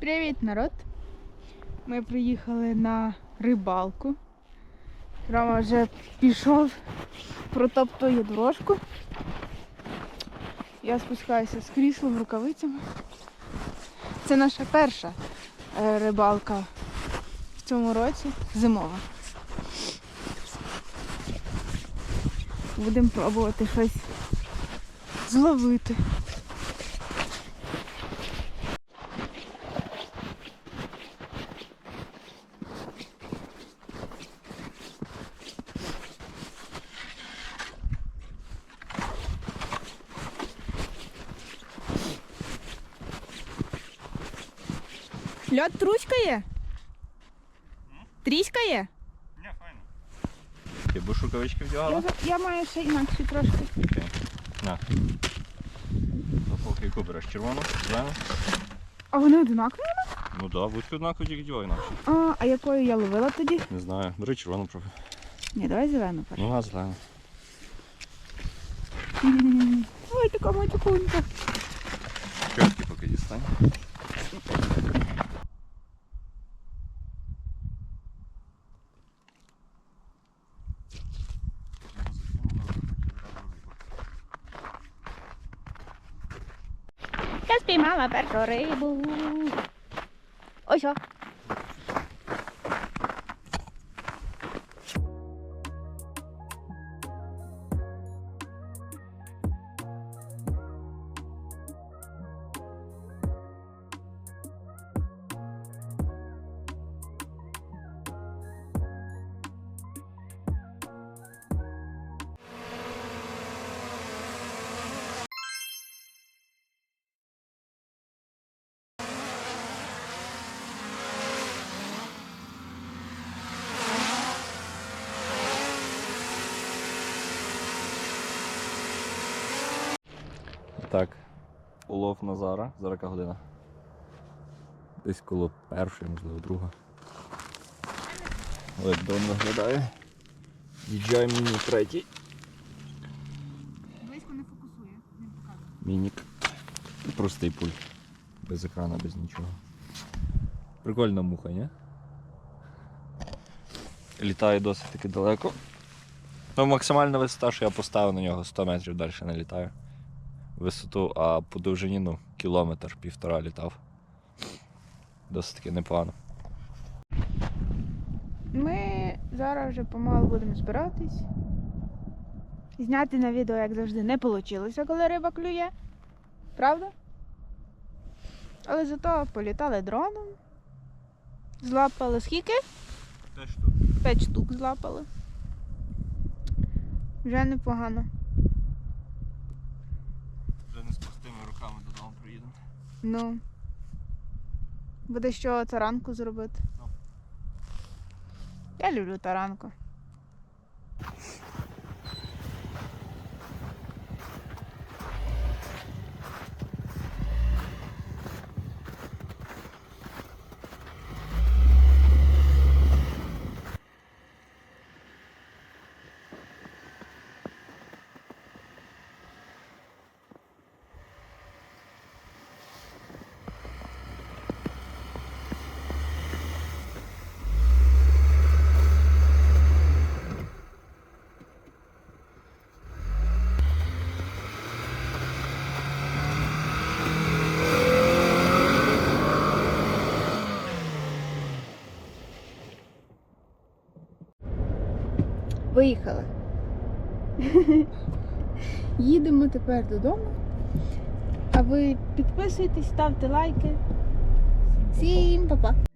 Привіт, народ! Ми приїхали на рибалку. Рома вже пішов, протоптує дорожку. Я спускаюся з кріслом, рукавицями. Це наша перша е, рибалка в цьому році, зимова. Будемо пробувати щось зловити. Льот трускає? Тріскає? Ні, файно. Ти будеш рукавички вдягала? Я, я маю ще інакше трошки. Окей. На. Поки яку береш? Червону? Зелену? А вони одинакові? Ну так, будь однаково тільки дівай інакше. А, а якою я ловила тоді? Не знаю. Бери червону пробуй. Ні, давай зелену першу. Ну, а зелену. Ой, така матюкунька. Чотки поки дістань. Я спіймала першу рибу. Ось Так. Улов Назара. Зараз яка година. Десь коло першої, можливо, друга. Ледон виглядає. DJI Mini третій. Близько не фокусує, не показує. Мінік. Простий пульт. Без екрана, без нічого. Прикольна муха, ні? Літає досить таки далеко. Ну, максимальна висота, що я поставив на нього 100 метрів далі не літаю. Висоту, а по довжині, ну, кілометр, півтора літав. Досить таки непогано. Ми зараз вже помалу будемо збиратись. Зняти на відео, як завжди, не вийшло, коли риба клює. Правда? Але зато політали дроном. Злапали скільки? Те штук. П'ять штук злапали. Вже непогано. Вже не з пустими руками додому приїдемо. Ну. Буде що таранку зробити. Ну. Я люблю таранку. Виїхали. Їдемо тепер додому. А ви підписуйтесь, ставте лайки. Всім па-па!